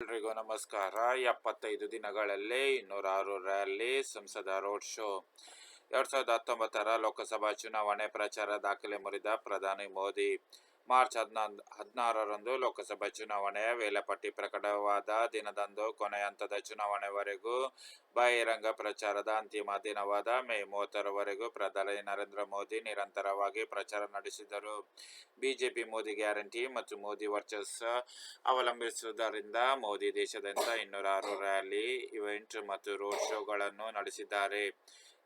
ಎಲ್ರಿಗೂ ನಮಸ್ಕಾರ. ಎಪ್ಪತ್ತೈದು ದಿನಗಳಲ್ಲಿ ಇನ್ನೂರಾರು ರ್ಯಾಲಿ ಸಂಸದ ರೋಡ್ ಶೋ. ಎರಡ್ ಸಾವಿರದ ಹತ್ತೊಂಬತ್ತರ ಲೋಕಸಭಾ ಚುನಾವಣೆ ಪ್ರಚಾರ ದಾಖಲೆ ಮುರಿದ ಪ್ರಧಾನಿ ಮೋದಿ. ಮಾರ್ಚ್ ಹದಿನೊಂದು ಹದಿನಾರರಂದು ಲೋಕಸಭಾ ಚುನಾವಣೆಯ ವೇಳಾಪಟ್ಟಿ ಪ್ರಕಟವಾದ ದಿನದಂದು ಕೊನೆಯ ಹಂತದ ಚುನಾವಣೆವರೆಗೂ ಬಹಿರಂಗ ಪ್ರಚಾರದ ಅಂತಿಮ ದಿನವಾದ ಮೇ ಮೂವತ್ತರವರೆಗೂ ಪ್ರಧಾನಿ ನರೇಂದ್ರ ಮೋದಿ ನಿರಂತರವಾಗಿ ಪ್ರಚಾರ ನಡೆಸಿದರು. ಬಿಜೆಪಿ ಮೋದಿ ಗ್ಯಾರಂಟಿ ಮತ್ತು ಮೋದಿ ವರ್ಚಸ್ ಅವಲಂಬಿಸುವುದರಿಂದ ಮೋದಿ ದೇಶದಿಂದ ಇನ್ನೂರಾರು ರ್ಯಾಲಿ, ಇವೆಂಟ್ ಮತ್ತು ರೋಡ್ ಶೋಗಳನ್ನು ನಡೆಸಿದ್ದಾರೆ.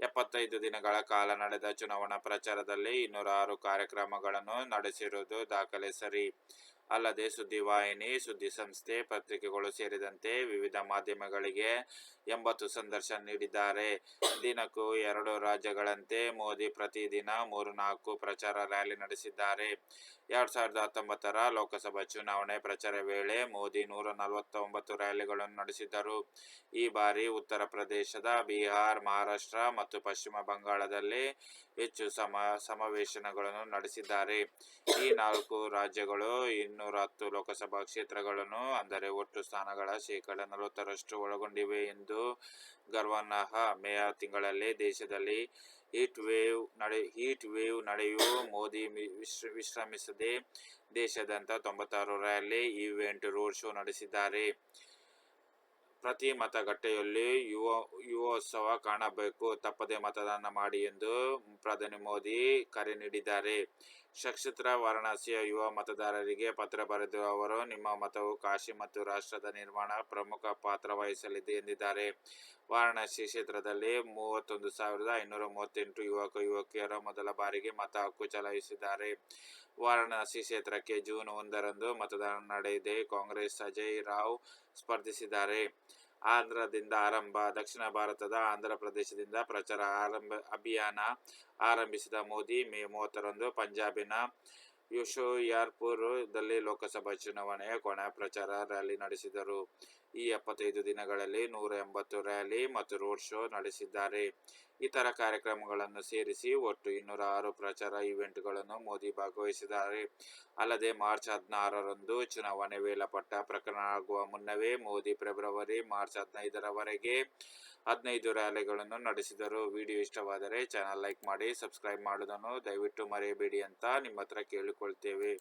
ಎಪ್ಪತ್ತೈದು ದಿನಗಳ ಕಾಲ ನಡೆದ ಚುನಾವಣಾ ಪ್ರಚಾರದಲ್ಲಿ ಇನ್ನೂರಾರು ಕಾರ್ಯಕ್ರಮಗಳನ್ನು ನಡೆಸಿರುವುದು ದಾಖಲೆ ಸರಿ. ಅಲ್ಲದೆ ಸುದ್ದಿವಾಹಿನಿ ಸುದ್ದಿ ಸಂಸ್ಥೆ ಪತ್ರಿಕೆಗಳು ಸೇರಿದಂತೆ ವಿವಿಧ ಮಾಧ್ಯಮಗಳಿಗೆ ಎಂಬತ್ತು ಸಂದರ್ಶನ ನೀಡಿದ್ದಾರೆ. ದಿನಕ್ಕೂ ಎರಡು ರಾಜ್ಯಗಳಂತೆ ಮೋದಿ ಪ್ರತಿದಿನ ಮೂರು ನಾಲ್ಕು ಪ್ರಚಾರ ರ್ಯಾಲಿ ನಡೆಸಿದ್ದಾರೆ. ಎರಡ್ ಸಾವಿರದ ಹತ್ತೊಂಬತ್ತರ ಲೋಕಸಭಾ ಚುನಾವಣೆ ಪ್ರಚಾರ ವೇಳೆ ಮೋದಿ ನೂರ ನಲವತ್ತೊಂಬತ್ತು ರ್ಯಾಲಿಗಳನ್ನು ನಡೆಸಿದ್ದರು. ಈ ಬಾರಿ ಉತ್ತರ ಪ್ರದೇಶದ ಬಿಹಾರ್, ಮಹಾರಾಷ್ಟ್ರ ಮತ್ತು ಪಶ್ಚಿಮ ಬಂಗಾಳದಲ್ಲಿ ಹೆಚ್ಚು ಸಮ, ಸಮಾವೇಶನಗಳನ್ನು ನಡೆಸಿದ್ದಾರೆ. ಈ ನಾಲ್ಕು ರಾಜ್ಯಗಳು ಇನ್ನೂರ ಹತ್ತು ಲೋಕಸಭಾ ಕ್ಷೇತ್ರಗಳನ್ನು, ಅಂದರೆ ಒಟ್ಟು ಸ್ಥಾನಗಳ ಶೇಕಡ ನಲವತ್ತರಷ್ಟು ಒಳಗೊಂಡಿವೆ ಎಂದು ಗರ್ವನಹ ಮೇ ತಿಂಗಳಲ್ಲಿ ದೇಶದಲ್ಲಿ ಹೀಟ್ ವೇವ್ ನಡೆ ಹೀಟ್ ವೇವ್ ನಡೆಯುವ ಮೋದಿ ವಿಶ್ರಮಿಸದೆ ದೇಶಾದ್ಯಂತ ತೊಂಬತ್ತಾರು ರ್ಯಾಲಿ ಈವೆಂಟ್ ರೋಡ್ ಶೋ ನಡೆಸಿದ್ದಾರೆ. ಪ್ರತಿ ಮತಗಟ್ಟೆಯಲ್ಲಿ ಯುವ, ಯುವೋತ್ಸವ ಕಾಣಬೇಕು. ತಪ್ಪದೆ ಮತದಾನ ಮಾಡಿ ಎಂದು ಪ್ರಧಾನಿ ಮೋದಿ ಕರೆ ನೀಡಿದ್ದಾರೆ. ಸಕ್ಷತ್ರ ವಾರಣಾಸಿಯ ಯುವ ಮತದಾರರಿಗೆ ಪತ್ರ ಬರೆದು ಅವರು, ನಿಮ್ಮ ಮತವು ಕಾಶಿ ಮತ್ತು ರಾಷ್ಟ್ರದ ನಿರ್ಮಾಣ ಪ್ರಮುಖ ಪಾತ್ರ ವಹಿಸಲಿದೆ ಎಂದಿದ್ದಾರೆ. ವಾರಣಾಸಿ ಕ್ಷೇತ್ರದಲ್ಲಿ ಮೂವತ್ತೊಂದು ಸಾವಿರದ ಐನೂರ ಮೂವತ್ತೆಂಟು ಯುವಕ ಯುವಕಿಯರ ಮೊದಲ ಬಾರಿಗೆ ಮತ ಹಕ್ಕು ಚಲಾಯಿಸಿದ್ದಾರೆ. ವಾರಣಾಸಿ ಕ್ಷೇತ್ರಕ್ಕೆ ಜೂನ್ ಒಂದರಂದು ಮತದಾನ ನಡೆಯಿದೆ ಕಾಂಗ್ರೆಸ್, ಅಜಯ್ ರಾವ್ ಸ್ಪರ್ಧಿಸಿದ್ದಾರೆ. ಆಂಧ್ರದಿಂದ ಆರಂಭ, ದಕ್ಷಿಣ ಭಾರತದ ಆಂಧ್ರ ಪ್ರದೇಶದಿಂದ ಪ್ರಚಾರ ಆರಂಭ, ಅಭಿಯಾನ ಆರಂಭಿಸಿದ ಮೋದಿ ಮೇ ಮೂವತ್ತರಂದು ಪಂಜಾಬಿನ ಯುಶೋಯಾರ್ಪುರದಲ್ಲಿ ಲೋಕಸಭಾ ಚುನಾವಣೆಯ ಕೊನೆ ಪ್ರಚಾರ ರ್ಯಾಲಿ ನಡೆಸಿದರು. ಈ ಎಪ್ಪತ್ತೈದು ದಿನಗಳಲ್ಲಿ ನೂರ ಎಂಬತ್ತು ರ್ಯಾಲಿ ಮತ್ತು ರೋಡ್ ಶೋ ನಡೆಸಿದ್ದಾರೆ. ಇತರ ಕಾರ್ಯಕ್ರಮಗಳನ್ನು ಸೇರಿಸಿ ಒಟ್ಟು ಇನ್ನೂರ ಆರು ಪ್ರಚಾರ ಇವೆಂಟ್ಗಳನ್ನು ಮೋದಿ ಭಾಗವಹಿಸಿದ್ದಾರೆ. ಅಲ್ಲದೆ ಮಾರ್ಚ್ ಹದಿನಾರರಂದು ಚುನಾವಣೆ ವೇಳಾಪಟ್ಟ ಪ್ರಕರಣ ಆಗುವ ಮುನ್ನವೇ ಮೋದಿ ಫೆಬ್ರವರಿ ಮಾರ್ಚ್ ಹದಿನೈದರವರೆಗೆ ಹದಿನೈದು ರ್ಯಾಲಿಗಳನ್ನು ನಡೆಸಿದರು. ವಿಡಿಯೋ ಇಷ್ಟವಾದರೆ ಚಾನಲ್ ಲೈಕ್ ಮಾಡಿ, ಸಬ್ಸ್ಕ್ರೈಬ್ ಮಾಡುವುದನ್ನು ದಯವಿಟ್ಟು ಮರೆಯಬೇಡಿ ಅಂತ ನಿಮ್ಮ ಹತ್ರ ಕೇಳಿಕೊಳ್ತೇವೆ.